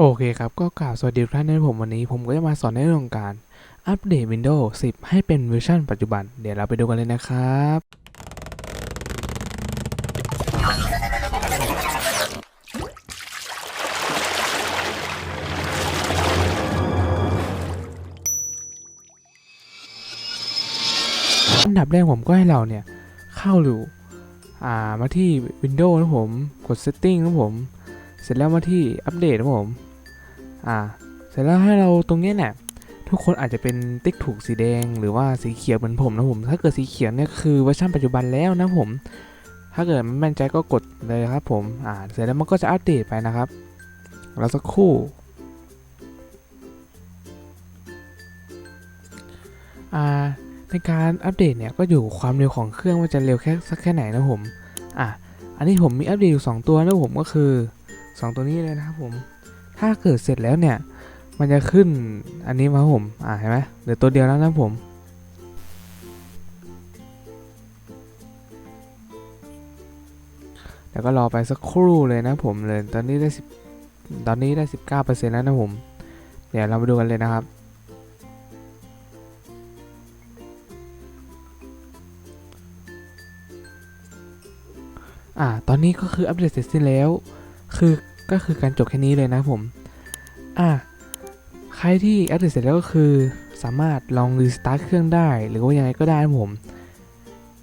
โอเคครับ ก็กล่าวสวัสดีทุกท่านในผมวันนี้ ผมก็จะมาสอนในเรื่องการอัปเดต Windows 10 ให้เป็นเวอร์ชันปัจจุบัน เดี๋ยวเราไปดูกันเลยนะครับ อันดับแรกผมก็ให้เราเนี่ย เข้าอยู่อ่ามาที่ Windows นะผม กด Setting นะผม เสร็จแล้วมาที่อัปเดตนะผม อ่า เสร็จแล้วให้เราตรงนี้เนี่ยทุกคนอาจจะเป็นติ๊กถูกสีแดงหรือว่าสีเขียวเหมือนผมนะผม ถ้าเกิดสีเขียวเนี่ยคือเวอร์ชันปัจจุบันแล้วนะผม ถ้าเกิดไม่มั่นใจก็กดเลยครับผม อ่า เสร็จแล้วมันก็จะอัปเดตไปนะครับแล้วสักครู่ อ่า ในการอัปเดตเนี่ยก็อยู่ความเร็วของเครื่องว่าจะเร็วแค่สักแค่ไหนนะผม อะ อันนี้ผมมีอัปเดตอยู่ 2 ตัวนะผมก็คือ 2 ตัวนี้เลยนะครับผม ถ้าเกิดเสร็จแล้วเนี่ย มันจะขึ้นอันนี้มาผมอ่าเห็นไหมเหลือตัวเดียวแล้วนะผมแล้วก็รอไปสักครู่เลยนะผมเลยตอนนี้ได้10ตอนนี้ได้ 19%แล้วนะผม เดี๋ยวเรามาดูกันเลยนะครับ อ่า ตอนนี้ก็คืออัปเดตเสร็จสิ้นแล้ว คือ ก็คือการจบแค่นี้เลยนะผม อ่าใครที่อัปเดตเสร็จแล้วก็คือ สามารถลองรีสตาร์ทเครื่องได้ หรือว่ายังไงก็ได้นะผม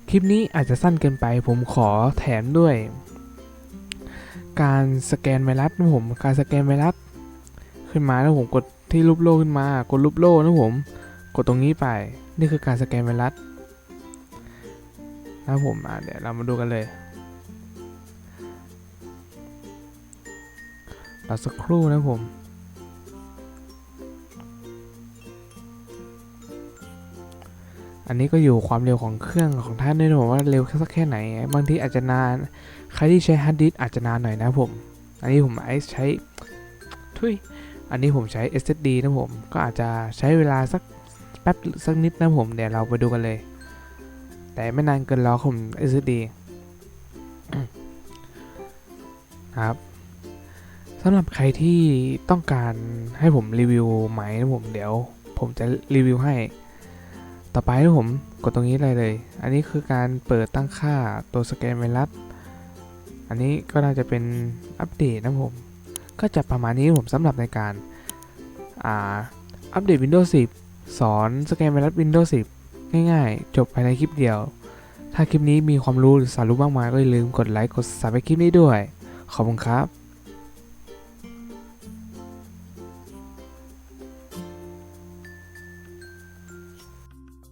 คลิปนี้อาจจะสั้นเกินไป ผมขอแถมด้วย การสแกนไวรัสนะผม การสแกนไวรัสขึ้นมาแล้วผมกดที่รูปโล่ขึ้นมา กดรูปโล่นะผม กดตรงนี้ไป นี่คือการสแกนไวรัสนะผมเดี๋ยวเรามาดูกันเลย รอสักครู่นะผม อันนี้ก็อยู่ความเร็วของเครื่องของท่านด้วยนะผมว่าเร็วสักแค่ไหน บางทีอาจจะนาน ใครที่ใช้ฮาร์ดดิสอาจจะนานหน่อยนะผม อันนี้ผมไอซ์ใช้ทุยอันนี้ผมใช้ SSD นะผม ก็อาจจะใช้เวลาสักแป๊บสักนิดนะผม เดี๋ยวเราไปดูกันเลย แต่ไม่นานเกินรอผม SSD ครับ สำหรับใครที่ต้องการให้ผมรีวิวไหมนะผมเดี๋ยว ผมจะรีวิวให้ ต่อไปนะผมกดตรงนี้เลยเลย อันนี้คือการเปิดตั้งค่าตัวสแกนไวรัส อันนี้ก็น่าจะเป็นอัปเดตนะผม ก็จะประมาณนี้ผมสำหรับในการอ่าอัปเดต Windows 10 สอนสแกนไวรัส Windows 10 ง่ายๆ จบภายในคลิปเดียว ถ้าคลิปนี้มีความรู้หรือสาระมากมายก็อย่าลืมกดไลค์กด subscribe คลิปนี้ด้วย ขอบคุณครับ